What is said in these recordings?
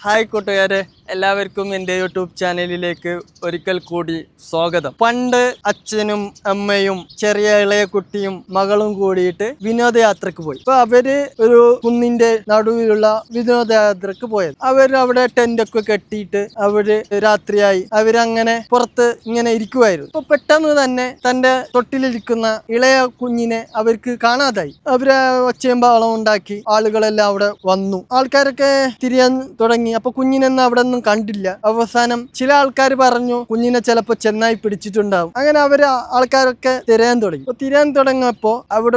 हाय कोटो यारे। എല്ലാവർക്കും എന്റെ യൂട്യൂബ് ചാനലിലേക്ക് ഒരിക്കൽ കൂടി സ്വാഗതം. പണ്ട് അച്ഛനും അമ്മയും ചെറിയ ഇളയ കുട്ടിയും മകളും കൂടിയിട്ട് വിനോദയാത്രക്ക് പോയി. അപ്പൊ അവർ ഒരു കുന്നിന്റെ നടുവിലുള്ള വിനോദയാത്രക്ക് പോയത്. അവർ അവിടെ ടെന്റൊക്കെ കെട്ടിയിട്ട് അവർ രാത്രിയായി അവരങ്ങനെ പുറത്ത് ഇങ്ങനെ ഇരിക്കുമായിരുന്നു അപ്പൊ പെട്ടെന്ന് തന്നെ തന്റെ തൊട്ടിലിരിക്കുന്ന ഇളയ കുഞ്ഞിനെ അവർക്ക് കാണാതായി. അവർ ഒച്ചയും ബാളം ഉണ്ടാക്കി ആളുകളെല്ലാം അവിടെ വന്നു. ആൾക്കാരൊക്കെ തിരിയാൻ തുടങ്ങി. അപ്പൊ കുഞ്ഞിനെന്ന് അവിടെ ഒന്നും കണ്ടില്ല. അവസാനം ചില ആൾക്കാർ പറഞ്ഞു കുഞ്ഞിനെ ചിലപ്പോ ചെന്നായി പിടിച്ചിട്ടുണ്ടാവും. അങ്ങനെ അവർ ആൾക്കാരൊക്കെ തിരയാൻ തുടങ്ങി. തിരയാൻ തുടങ്ങിയപ്പോ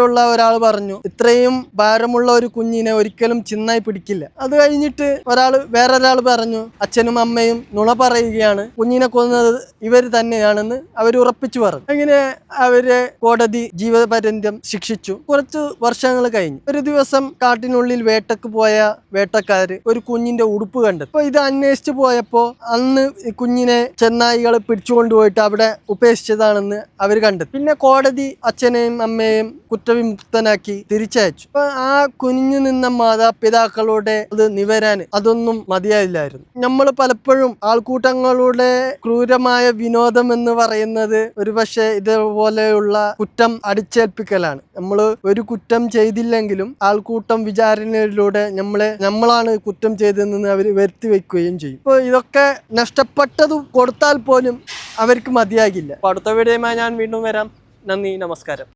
ഉള്ള ഒരാൾ പറഞ്ഞു ഇത്രയും ഭാരമുള്ള ഒരു കുഞ്ഞിനെ ഒരിക്കലും ചിന്നായി പിടിക്കില്ല. അത് കഴിഞ്ഞിട്ട് ഒരാൾ വേറൊരാൾ പറഞ്ഞു അച്ഛനും അമ്മയും നുണ പറയുകയാണ്. കുഞ്ഞിനെ കൊന്നത് ഇവർ തന്നെയാണെന്ന് അവർ ഉറപ്പിച്ചു പറഞ്ഞു. അങ്ങനെ അവരെ കോടതി ജീവപര്യന്തം ശിക്ഷിച്ചു. കുറച്ച് വർഷങ്ങൾ കഴിഞ്ഞു. ഒരു ദിവസം കാട്ടിനുള്ളിൽ വേട്ടക്ക് പോയ വേട്ടക്കാര് ഒരു കുഞ്ഞിന്റെ ഉടുപ്പ് കണ്ടു. അപ്പൊ ഇത് അന്വേഷിച്ചു പോയപ്പോ അന്ന് ഈ കുഞ്ഞിനെ ചെന്നായികൾ പിടിച്ചുകൊണ്ടുപോയിട്ട് അവിടെ ഉപേക്ഷിച്ചതാണെന്ന് അവർ കണ്ടു പിന്നെ കോടതി അച്ഛനെയും അമ്മയെയും കുറ്റവിമുക്തനാക്കി തിരിച്ചയച്ചു. അപ്പൊ ആ കുഞ്ഞു നിന്ന മാതാപിതാക്കളുടെ അത് നിവരാൻ അതൊന്നും മതിയായില്ലായിരുന്നു. നമ്മൾ പലപ്പോഴും ആൾക്കൂട്ടങ്ങളുടെ ക്രൂരമായ വിനോദം എന്ന് പറയുന്നത് ഒരുപക്ഷെ ഇതുപോലെയുള്ള കുറ്റം അടിച്ചേൽപ്പിക്കലാണ്. നമ്മൾ ഒരു കുറ്റം ചെയ്തില്ലെങ്കിലും ആൾക്കൂട്ടം വിചാരണയിലൂടെ നമ്മളെ നമ്മളാണ് കുറ്റം ചെയ്തതെന്ന് അവർ വരുത്തി വെക്കുകയും ചെയ്യും. ഇപ്പോൾ ഇതൊക്കെ നഷ്ടപ്പെട്ടത് കൊടുത്താൽ പോലും അവർക്ക് മതിയാകില്ല. അടുത്ത വീഡിയോയുമായി ഞാൻ വീണ്ടും വരാം. നന്ദി നമസ്കാരം.